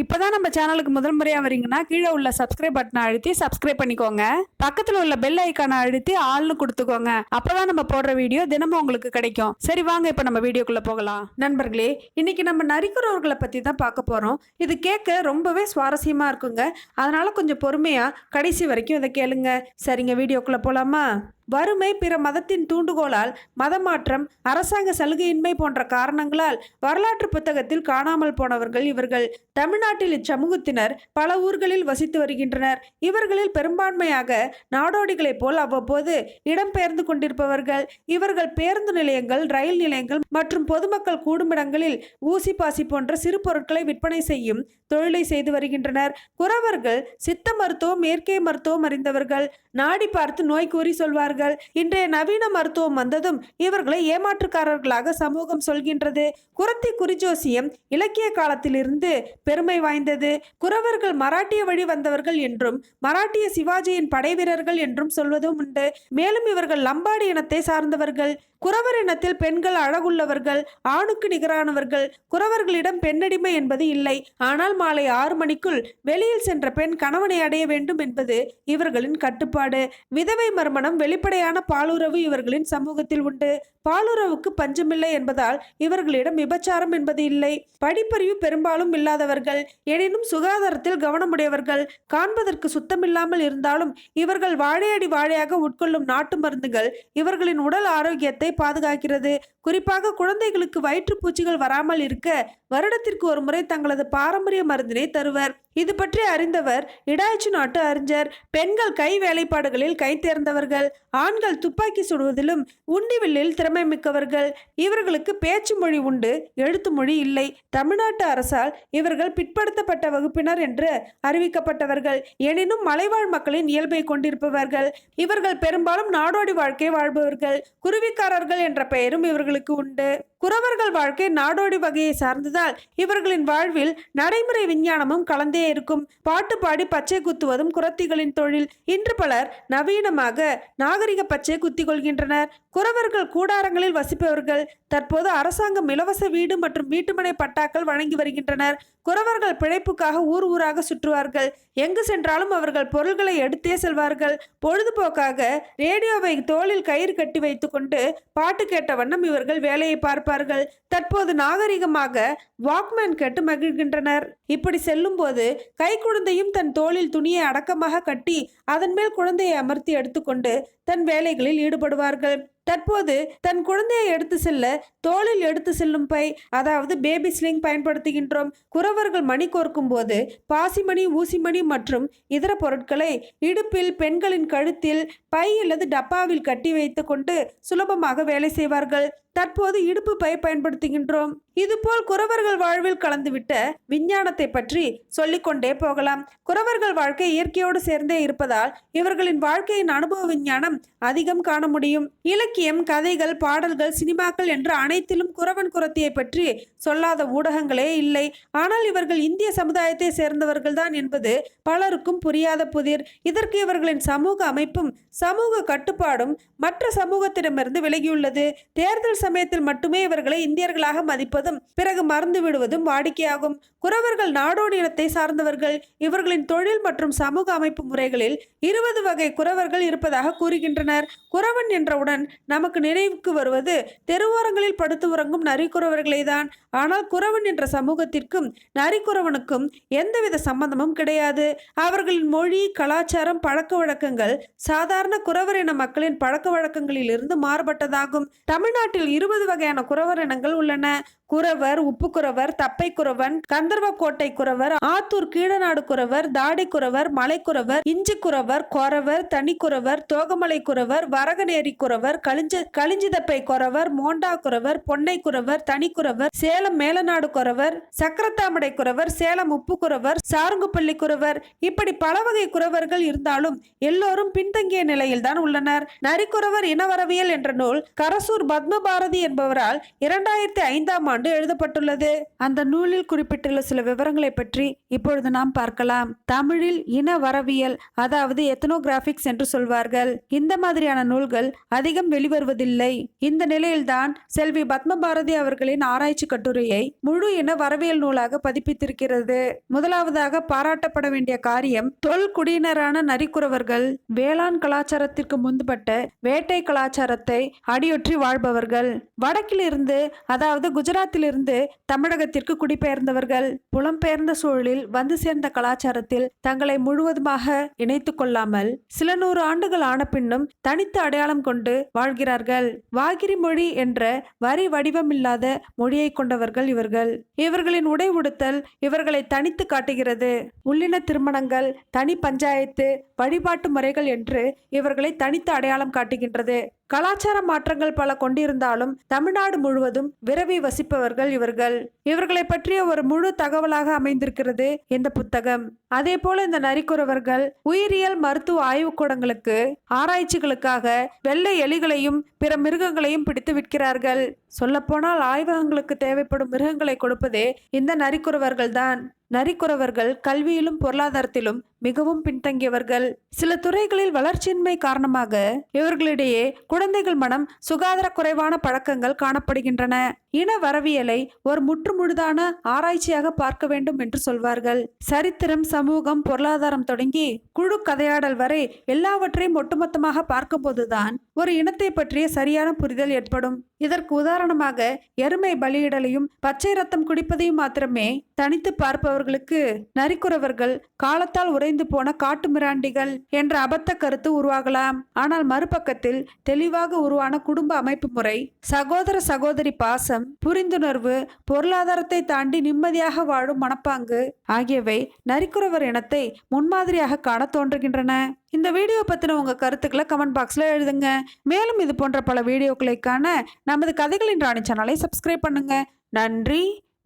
இப்போ தான் நம்ம சேனலுக்கு முதல் முறையாக வரீங்கன்னா கீழே உள்ள சப்ஸ்கிரைப் பட்டனை அழுத்தி சப்ஸ்கிரைப் பண்ணிக்கோங்க. பக்கத்தில் உள்ள பெல் ஐக்கானை அழுத்தி ஆள்னு கொடுத்துக்கோங்க. அப்பதான் நம்ம போடுற வீடியோ தினமும் உங்களுக்கு கிடைக்கும். சரி வாங்க இப்போ நம்ம வீடியோக்குள்ளே போகலாம். நண்பர்களே இன்னைக்கு நம்ம நரிக்கிறவர்களை பற்றி தான் பார்க்க போகிறோம் இது கேட்க ரொம்பவே சுவாரஸ்யமாக இருக்குங்க. அதனால் கொஞ்சம் பொறுமையாக கடைசி வரைக்கும் இதை கேளுங்க. சரிங்க வீடியோக்குள்ளே போகலாமா வறுமை பிற மதத்தின் தூண்டுகோலால் மதமாற்றம் அரசாங்க சலுகையின்மை போன்ற காரணங்களால் வரலாற்று புத்தகத்தில் காணாமல் போனவர்கள் இவர்கள். தமிழ்நாட்டில் இச்சமூகத்தினர் பல ஊர்களில் வசித்து வருகின்றனர். இவர்களில் பெரும்பான்மையாக நாடோடிகளைப் போல் அவ்வப்போது இடம்பெயர்ந்து கொண்டிருப்பவர்கள். இவர்கள் பேருந்து நிலையங்கள் ரயில் நிலையங்கள் மற்றும் பொதுமக்கள் கூடுமிடங்களில் ஊசி பாசி போன்ற சிறு பொருட்களை விற்பனை செய்யும் தொழிலை செய்து வருகின்றனர். குறவர்கள் சித்த மருத்துவம் இயற்கை மருத்துவம் அறிந்தவர்கள். நாடி பார்த்து நோய் கூறி சொல்வார்கள். இன்றைய நவீன மருத்துவம் வந்ததும் இவர்களை ஏமாற்றுக்காரர்களாக சமூகம் சொல்கின்றது. குரத்தி குறிஜோசியம் இலக்கிய காலத்திலிருந்து பெருமை வாய்ந்தது. குறவர்கள் மராட்டிய வழி வந்தவர்கள் என்றும் மராட்டிய சிவாஜியின் படை வீரர்கள் என்றும் சொல்வதும் உண்டு. மேலும் இவர்கள் லம்பாடி இனத்தை சார்ந்தவர்கள். குறவர் இனத்தில் பெண்கள் அழகுள்ளவர்கள் ஆணுக்கு நிகரானவர்கள். குறவர்களிடம் பெண்ணடிமை என்பது இல்லை. ஆனால் மாலை ஆறு மணிக்குள் வெளியில் சென்ற பெண் கணவனை அடைய வேண்டும் என்பது இவர்களின் கட்டுப்பாடு. விதவை மர்மணம் வெளிப்பட வெளிப்படையான பாலுறவு இவர்களின் சமூகத்தில் உண்டு. பாலுறவுக்கு பஞ்சமில்லை என்பதால் இவர்களிடம் விபச்சாரம் என்பது இல்லை. படிப்பறிவு பெரும்பாலும் இல்லாதவர்கள் எனினும் சுகாதாரத்தில் கவனமுடையவர்கள் காண்பதற்கு சுத்தமில்லாமல் இருந்தாலும் இவர்கள் வாழையடி வாழையாக உட்கொள்ளும் நாட்டு மருந்துகள் இவர்களின் உடல் ஆரோக்கியத்தை பாதுகாக்கிறது. குறிப்பாக குழந்தைகளுக்கு வயிற்றுப்பூச்சிகள் வராமல் இருக்க வருடத்திற்கு ஒரு முறை தங்களது பாரம்பரிய மருந்தினை தருவர். இது பற்றி அறிந்தவர் இடாய்ச்சி நாட்டு அறிஞர் பெண்கள் கை வேலைப்பாடுகளில் கை தேர்ந்தவர்கள் ஆண்கள் துப்பாக்கி சுடுவதிலும் உண்டிவில்லில் திறமை மிக்கவர்கள். இவர்களுக்கு பேச்சு மொழி உண்டு எழுத்து மொழி இல்லை. தமிழ்நாட்டு அரசால் இவர்கள் பிற்படுத்தப்பட்ட வகுப்பினர் என்று அறிவிக்கப்பட்டவர்கள். எனினும் மலைவாழ் மக்களின் இயல்பை கொண்டிருப்பவர்கள். இவர்கள் பெரும்பாலும் நாடோடி வாழ்க்கை வாழ்பவர்கள். குருவிக்காரர்கள் என்ற பெயரும் இவர்களுக்கு உண்டு. குறவர்கள் வாழ்க்கை நாடோடி வகையை சார்ந்ததால் இவர்களின் வாழ்வில் நடைமுறை விஞ்ஞானமும் கலந்தே இருக்கும். பாட்டு பாடி பச்சை குத்துவதும் குரத்திகளின் தொழில். இன்று பலர் நவீனமாக நாகரிக பச்சை குத்தி கொள்கின்றனர். குறவர்கள் கூடாரங்களில் வசிப்பவர்கள் தற்போது அரசாங்கம் இலவச வீடு மற்றும் வீட்டுமனை பட்டாக்கள் வழங்கி வருகின்றனர். குறவர்கள் பிழைப்புக்காக ஊர் ஊராக சுற்றுவார்கள். எங்கு சென்றாலும் அவர்கள் பொருள்களை எடுத்தே செல்வார்கள். பொழுதுபோக்காக ரேடியோவை தோளில் கயிறு கட்டி வைத்துக்கொண்டு பாட்டு கேட்ட வண்ணம் இவர்கள் வேலையை பார்ப்பார்கள். தற்போது நாகரிகமாக வாக்மேன் கேட்டு மகிழ்கின்றனர். இப்படி செல்லும்போது கை குழந்தையும் தன் தோளில் துணியை அடக்கமாக கட்டி அதன் மேல் குழந்தையை அமர்த்தி எடுத்துக்கொண்டு தன் வேலைகளில் ஈடுபடுவார்கள். தற்போது தன் குழந்தையை எடுத்து செல்ல தோளில் எடுத்து செல்லும் பை அதாவது பேபி ஸ்லிங் பயன்படுத்துகின்றோம். குறவர்கள் மணி கோர்க்கும் போது பாசிமணி ஊசிமணி மற்றும் இதர பொருட்களை இடுப்பில் பெண்களின் கழுத்தில் பை அல்லது டப்பாவில் கட்டி வைத்து கொண்டு சுலபமாக வேலை செய்வார்கள். தற்போது இடுப்பு பை பயன்படுத்துகின்றோம். இதுபோல் குறவர்கள் வாழ்வில் கலந்துவிட்ட விஞ்ஞானத்தை பற்றி சொல்லிக்கொண்டே போகலாம். குறவர்கள் வாழ்க்கை இயற்கையோடு சேர்ந்தே இருப்பதால் இவர்களின் வாழ்க்கையின் அனுபவ விஞ்ஞானம் அதிகம் காண முடியும். இலக்கியம் கதைகள் பாடல்கள் சினிமாக்கள் என்று அனைத்திலும் குறவன் குரத்தியை பற்றி சொல்லாத ஊடகங்களே இல்லை. ஆனால் இவர்கள் இந்திய சமுதாயத்தை சேர்ந்தவர்கள்தான் என்பது பலருக்கும் புரியாத புதிர். இதற்கு இவர்களின் சமூக அமைப்பும் சமூக கட்டுப்பாடும் மற்ற சமூகத்திடமிருந்து விலகியுள்ளது. தேர்தல் சமயத்தில் மட்டுமே இவர்களை இந்தியர்களாக மதிப்பதும் பிறகு மறந்து விடுவதும் வாடிக்கையாகும். குறவர்கள் நாடோடி இனத்தை சார்ந்தவர்கள் இவர்களின் தொழில் மற்றும் சமூக அமைப்பு முறைகளில் இருபது வகை குறவர்கள் இருப்பதாக கூறுகின்றனர். குறவன் என்றவுடன் நமக்கு நினைவுக்கு வருவது தெருவோரங்களில் படுத்து உறங்கும் நரிக்குறவர்களே தான் ஆனால் குறவன் என்ற சமூகத்திற்கும் நரிக்குறவனுக்கும் எந்தவித சம்பந்தமும் கிடையாது. அவர்களின் மொழி கலாச்சாரம் பழக்க வழக்கங்கள் சாதாரண குறவர் இன மக்களின் பழக்க வழக்கங்களில் இருந்து மாறுபட்டதாகும். தமிழ்நாட்டில் இருபது வகையான குறவர் இனங்கள் உள்ளன. குறவர் உப்புக்குறவர் தப்பை குறவன் கந்தர்வக்கோட்டை குறவர் ஆத்தூர் கீழநாடு குறவர் தாடி குறவர் மலைக்குறவர் இஞ்சி குறவர் கொறவர் தனிக்குறவர் தோகமலை குறவர் வரகநேரி குறவர் களிஞ்ச களிஞ்சிதப்பை குறவர் மோண்டா குறவர் பொன்னை குறவர் தனிக்குறவர் சேலம் மேலநாடு குறவர் சக்கரத்தாமடை குறவர் சேலம் உப்பு குறவர் சாருங்குப்பள்ளி குறவர். இப்படி பல வகை குறவர்கள் இருந்தாலும் எல்லோரும் பின்தங்கிய நிலையில்தான் உள்ளனர். நரிக்குறவர் இனவரவியல் என்ற நூல் கரசூர் பத்மபாரதி என்பவரால் இரண்டாயிரத்தி ஐந்தாம் ஆண்டு எழுதப்பட்டுள்ளது. அந்த நூலில் குறிப்பிட்டுள்ள சில விவரங்களை பற்றி இப்பொழுது நாம் பார்க்கலாம். தமிழில் இன வரவியல் அதாவது எத்தனோகிராபிக்ஸ் என்று சொல்வார்கள். இந்த மாதிரியான நூல்கள் அதிகம் வெளிவருவதில்லை. இந்த நிலையில்தான் செல்வி பத்மபாரதி அவர்களின் ஆராய்ச்சி கட்டுரையை முழு இன வரவியல் நூலாக பதிப்பித்திருக்கிறது. முதலாவதாக பாராட்டப்பட வேண்டிய காரியம் தொல் குடியினரான நரிக்குறவர்கள் வேளாண் கலாச்சாரத்திற்கு முன்பட்ட வேட்டை கலாச்சாரத்தை அடியொற்றி வாழ்பவர்கள். வடக்கிலிருந்து அதாவது குஜராத் குஜராத்திலிருந்து தமிழகத்திற்கு குடிபெயர்ந்தவர்கள் புலம்பெயர்ந்த சூழலில் வந்து சேர்ந்த கலாச்சாரத்தில் தங்களை முழுவதுமாக இணைத்து கொள்ளாமல் சில நூறு ஆண்டுகள் ஆன பின்னும் தனித்து அடையாளம் கொண்டு வாழ்கிறார்கள். வாகிரி மொழி என்ற வரி வடிவமில்லாத மொழியை கொண்டவர்கள் இவர்கள். இவர்களின் உடை உடுத்தல் இவர்களை தனித்து காட்டுகிறது. உள்ளின திருமணங்கள் தனி பஞ்சாயத்து வழிபாட்டு முறைகள் என்று இவர்களை தனித்து அடையாளம் காட்டுகின்றது. கலாச்சார மாற்றங்கள் பல கொண்டிருந்தாலும் தமிழ்நாடு முழுவதும் விரவி வசிப்பவர்கள் இவர்கள். இவர்களை பற்றிய ஒரு முழு தகவலாக அமைந்திருக்கிறது இந்த புத்தகம். அதே போல இந்த நரிக்குறவர்கள் உயிரியல் மருத்துவ ஆய்வுக்கூடங்களுக்கு ஆராய்ச்சிகளுக்காக வெள்ளை எலிகளையும் பிற மிருகங்களையும் பிடித்து விற்கிறார்கள். சொல்லப்போனால் ஆய்வகங்களுக்கு தேவைப்படும் மிருகங்களை கொடுப்பதே இந்த நரிக்குறவர்கள்தான். நரிக்குறவர்கள் கல்வியிலும் பொருளாதாரத்திலும் மிகவும் பின்தங்கியவர்கள். சில துறைகளில் வளர்ச்சியின்மை காரணமாக இவர்களிடையே குழந்தைகள் மனம் சுகாதார குறைவான பழக்கங்கள் காணப்படுகின்றன. இன வரவியலை ஒரு முற்றுமுழுதான ஆராய்ச்சியாக பார்க்க வேண்டும் என்று சொல்வார்கள். சரித்திரம் சமூகம் பொருளாதாரம் தொடங்கி குழு கதையாடல் வரை எல்லாவற்றையும் ஒட்டுமொத்தமாக பார்க்கும்போதுதான் ஒரு இனத்தை பற்றிய சரியான புரிதல் ஏற்படும். இதற்கு உதாரணமாக எருமை பலியிடலையும் பச்சை ரத்தம் குடிப்பதையும் மாத்திரமே தனித்து பார்ப்பவர்களுக்கு நரிக்குறவர்கள் காலத்தால் உறைந்து போன காட்டு மிராண்டிகள் என்ற அபத்த கருத்து உருவாகலாம். ஆனால் மறுபக்கத்தில் தெளிவாக உருவான குடும்ப அமைப்பு முறை சகோதர சகோதரி பாசம் புரிந்துணர்வு பொருளாதாரத்தை தாண்டி நிம்மதியாக வாழும் மனப்பாங்கு ஆகியவை நரிக்குறவர் இனத்தை முன்மாதிரியாக காண தோன்றுகின்றன. இந்த வீடியோ பற்றின உங்கள் கருத்துக்களை கமெண்ட் பாக்ஸில் எழுதுங்க. மேலும் இது போன்ற பல வீடியோக்களுக்கான நமது கதைகளின் ராணி சேனலை சப்ஸ்கிரைப் பண்ணுங்கள் நன்றி.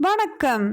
வணக்கம்.